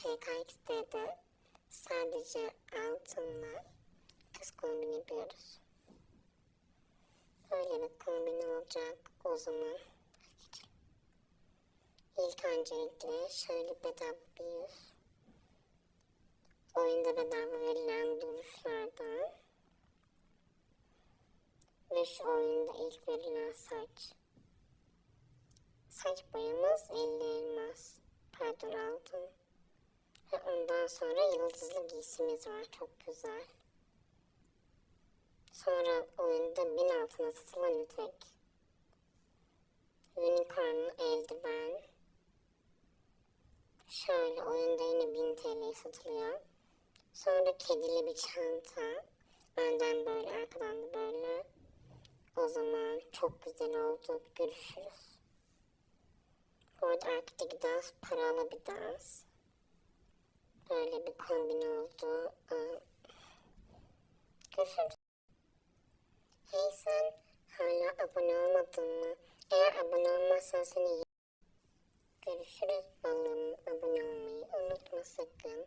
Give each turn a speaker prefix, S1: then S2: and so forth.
S1: PKX'de sadece altınla kız kombini yapıyoruz. Böyle bir kombin olacak o zaman. İlk öncelikle şöyle bedava bir yüz. Oyunda bedava verilen duruşlardan. Ve şu oyunda ilk verilen saç. Saç boyamız 50 elmas. Pardon altın. Ondan sonra yıldızlı giysimiz var. Çok güzel. Sonra oyunda bin altına satılan etek. Unicorn eldiven. Şöyle oyunda yine 1000 TL satılıyor. Sonra kedili bir çanta. Önden böyle arkadan da böyle. O zaman çok güzel oldu. Görüşürüz. Bu arada arkadaki dans paralı bir dans. Böyle bir kombin oldu. Ee, Görüşürüz. Hey sen hala abone olmadın mı? Eğer abone olmazsan seni Görüşürüz balım. Abone olmayı unutma sakın.